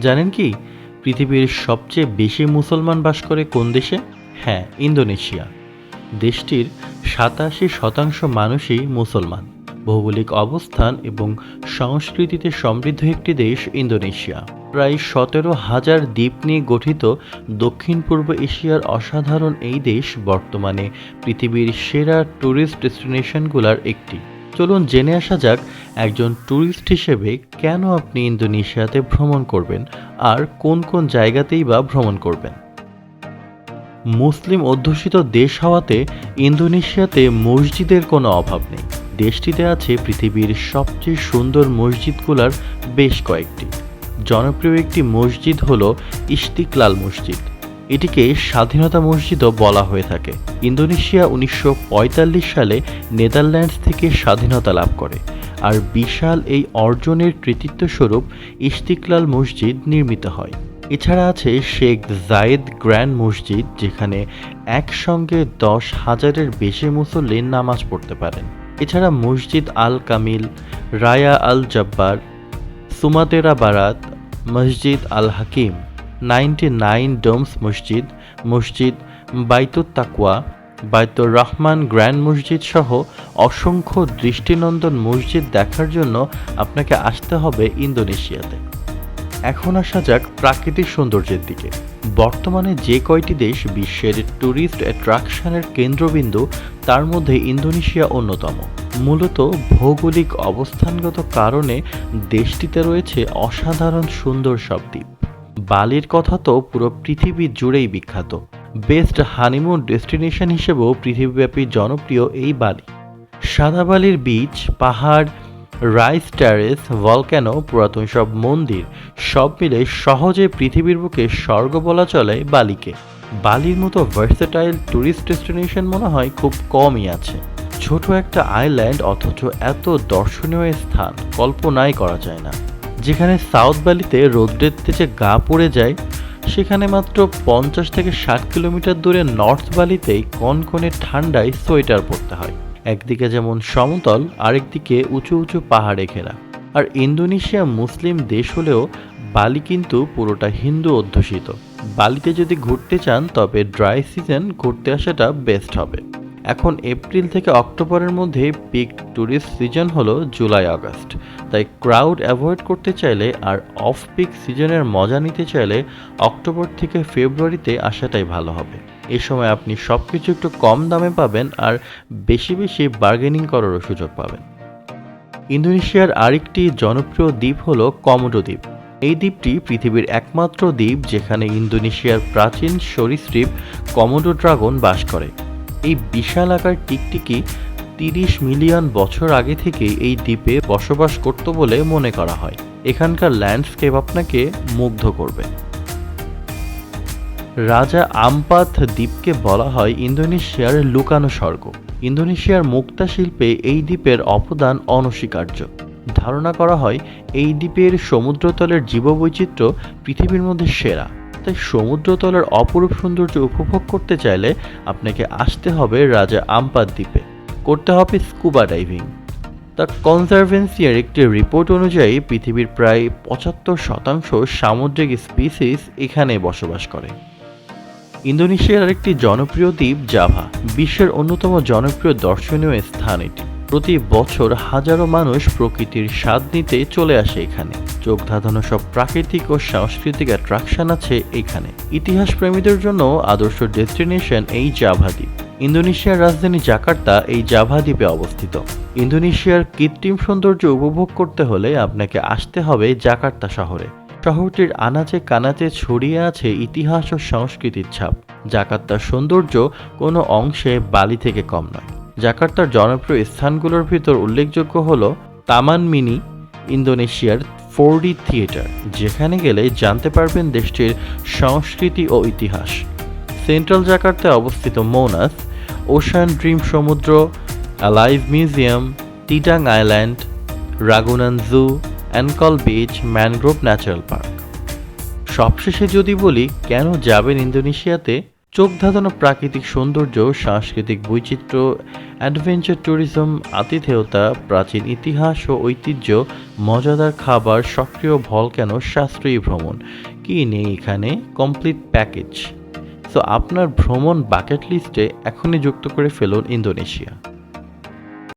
জানেন কি? পৃথিবীর সবচেয়ে বেশি মুসলমান বাস করে কোন দেশে? হ্যাঁ ইন্দোনেশিয়া। দেশটির সাতাশি শতাংশ মানুষই মুসলমান। ভৌগোলিক অবস্থান এবং সংস্কৃতিতে সমৃদ্ধ একটি দেশ ইন্দোনেশিয়া। প্রায় সতেরো হাজার দ্বীপ নিয়ে গঠিত দক্ষিণ পূর্ব এশিয়ার অসাধারণ এই দেশ বর্তমানে পৃথিবীর সেরা ট্যুরিস্ট ডেস্টিনেশনগুলোর একটি। চলুন জেনে আসা যাক একজন ট্যুরিস্ট হিসেবে কেন আপনি ইন্দোনেশিয়াতে ভ্রমণ করবেন আর কোন কোন জায়গাতেই বা ভ্রমণ করবেন। মুসলিম অধ্যুষিত দেশ হওয়াতে ইন্দোনেশিয়াতে মসজিদের কোনো অভাব নেই। দেশটিতে আছে পৃথিবীর সবচেয়ে সুন্দর মসজিদগুলোর বেশ কয়েকটি। জনপ্রিয় একটি মসজিদ হল ইস্তিকলাল মসজিদ। এটিকে স্বাধীনতা মসজিদও বলা হয়ে থাকে। ইন্দোনেশিয়া উনিশশো পঁয়তাল্লিশ সালে নেদারল্যান্ডস থেকে স্বাধীনতা লাভ করে। আর বিশাল এই অর্জনের কৃতিত্বস্বরূপ ইস্তিকলাল মসজিদ নির্মিত হয়। এছাড়া আছে শেখ জায়েদ গ্র্যান্ড মসজিদ, যেখানে একসঙ্গে দশ হাজারের বেশি মুসল্লি নামাজ পড়তে পারেন। এছাড়া মসজিদ আল কামিল, রায়া আল জব্বার, সুমাতেরা বারাত, মসজিদ Al Hakim. Ninety nine domes মসজিদ মসজিদ বাইতুত তাকুয়া বাইতুর রহমান গ্র্যান্ড মসজিদ সহ অসংখ্য দৃষ্টিনন্দন মসজিদ দেখার জন্য আপনাকে আসতে হবে ইন্দোনেশিয়াতে। এখন আসা যাক প্রাকৃতিক সৌন্দর্যের দিকে। বর্তমানে যে কয়টি দেশ বিশ্বের ট্যুরিস্ট অ্যাট্রাকশনের কেন্দ্রবিন্দু, তার মধ্যে ইন্দোনেশিয়া অন্যতম। মূলত ভৌগোলিক অবস্থানগত কারণে দেশটিতে রয়েছে অসাধারণ সুন্দর সব দ্বীপ। বালির কথা তো পুরো পৃথিবী জুড়েই বিখ্যাত। বেস্ট হানিমুন ডেস্টিনেশন হিসেবেও পৃথিবীব্যাপী জনপ্রিয় এই বালি। সাদাবালির বিচ, পাহাড়, রাইস ট্যারেস, ভলক্যানো, পুরাতন সব মন্দির, সব মিলে সহজে পৃথিবীর বুকে স্বর্গ বলা চলে বালিকে। বালির মতো ভার্সেটাইল ট্যুরিস্ট ডেস্টিনেশন মনে হয় খুব কমই আছে। ছোট একটা আইল্যান্ড অথচ এত দর্শনীয় স্থান কল্পনাই করা যায় না। যেখানে সাউথ ভ্যালিতে রৌদ্রের তেজে গা পড়ে যায়, সেখানে মাত্র পঞ্চাশ থেকে ষাট কিলোমিটার দূরে নর্থ ভ্যালিতেই কনকনে ঠান্ডায় সোয়েটার পরতে হয়। একদিকে যেমন সমতল, আরেকদিকে উঁচু উঁচু পাহাড়ে ঘেরা। আর ইন্দোনেশিয়া মুসলিম দেশ হলেও বালি কিন্তু পুরোটা হিন্দু অধ্যুষিত। বালিতে যদি ঘুরতে চান, তবে ড্রাই সিজন ঘুরতে আসাটা বেস্ট হবে। এখন এপ্রিল থেকে অক্টোবরের মধ্যে পিক ট্যুরিস্ট সিজন হলো জুলাই, আগস্ট। তাই ক্রাউড অ্যাভয়েড করতে চাইলে আর অফ পিক সিজনের মজা নিতে চাইলে অক্টোবর থেকে ফেব্রুয়ারিতে আসাটাই ভালো হবে। এই সময় আপনি সব কিছু একটু কম দামে পাবেন আর বেশি বেশি বার্গেনিং করারও সুযোগ পাবেন। ইন্দোনেশিয়ার আরেকটি জনপ্রিয় দ্বীপ হল কমোডো দ্বীপ। এই দ্বীপটি পৃথিবীর একমাত্র দ্বীপ যেখানে ইন্দোনেশিয়ার প্রাচীন সরীসৃপ কমোডো ড্রাগন বাস করে। এই বিশাল আকার টিকটিকি তিরিশ মিলিয়ন বছর আগে থেকে এই দ্বীপে বসবাস করত বলে মনে করা হয়। এখানকার ল্যান্ডস্কেপ আপনাকে মুগ্ধ করবে। রাজা আমপাত দ্বীপকে বলা হয় ইন্দোনেশিয়ার লুকানো স্বর্গ। ইন্দোনেশিয়ার মুক্তা শিল্পে এই দ্বীপের অবদান অনস্বীকার্য। ধারণা করা হয় এই দ্বীপের সমুদ্রতলের জীববৈচিত্র্য পৃথিবীর মধ্যে সেরা। তাই সমুদ্রতলের অপরূপ সৌন্দর্য উপভোগ করতে চাইলে আপনাকে আসতে হবে রাজা আমপাত দ্বীপে। করতে হবে স্কুবা ডাইভিং। দ্য কনজারভেন্সিয়ার একটি রিপোর্ট অনুযায়ী পৃথিবীর প্রায় পঁচাত্তর শতাংশ সামুদ্রিক স্পিসিস এখানে বসবাস করে। ইন্দোনেশিয়ার একটি জনপ্রিয় দ্বীপ জাভা, বিশ্বের অন্যতম জনপ্রিয় দর্শনীয় স্থান এটি। প্রতি বছর হাজারো মানুষ প্রকৃতির স্বাদ নিতে চলে আসে এখানে। চোখ ধাঁধানো সব প্রাকৃতিক ও সাংস্কৃতিক অ্যাট্রাকশন আছে এখানে। ইতিহাস প্রেমীদের জন্য আদর্শ ডেস্টিনেশন এই জাভা দ্বীপ। ইন্দোনেশিয়ার রাজধানী জাকার্তা এই জাভা দ্বীপে অবস্থিত। ইন্দোনেশিয়ার কৃত্রিম সৌন্দর্য উপভোগ করতে হলে আপনাকে আসতে হবে জাকার্তা শহরে। শহরটির আনাচে কানাচে ছড়িয়ে আছে ইতিহাস ও সংস্কৃতির ছাপ। জাকার্তার সৌন্দর্য কোনো অংশে বালি থেকে কম নয়। জাকার্তার জনপ্রিয় স্থানগুলোর ভিতর উল্লেখযোগ্য হল তামান মিনি, ইন্দোনেশিয়ার ফোর ডি থিয়েটার, যেখানে গেলে জানতে পারবেন দেশটির সংস্কৃতি ও ইতিহাস। সেন্ট্রাল জাকার্তায় অবস্থিত Monas, ocean dream Samudra, alive museum, Tidung island, Ragunan zoo, Ancol beach, mangrove natural park. সবশেষে যদি বলি, কেন যাবেন ইন্দোনেশিয়াতে? চোখ ধাঁধানো প্রাকৃতিক সৌন্দর্য, সাংস্কৃতিক বৈচিত্র্য অ্যাডভেঞ্চার ট্যুরিজম আতিথেয়তা, প্রাচীন ইতিহাস ও ঐতিহ্য, মজাদার খাবার, সক্রিয় ভল কেন সাশ্রয়ী ভ্রমণ? কী নেই এখানে? কমপ্লিট প্যাকেজ সো আপনার ভ্রমণ বাকেট লিস্টে এখনই যুক্ত করে ফেলুন ইন্দোনেশিয়া।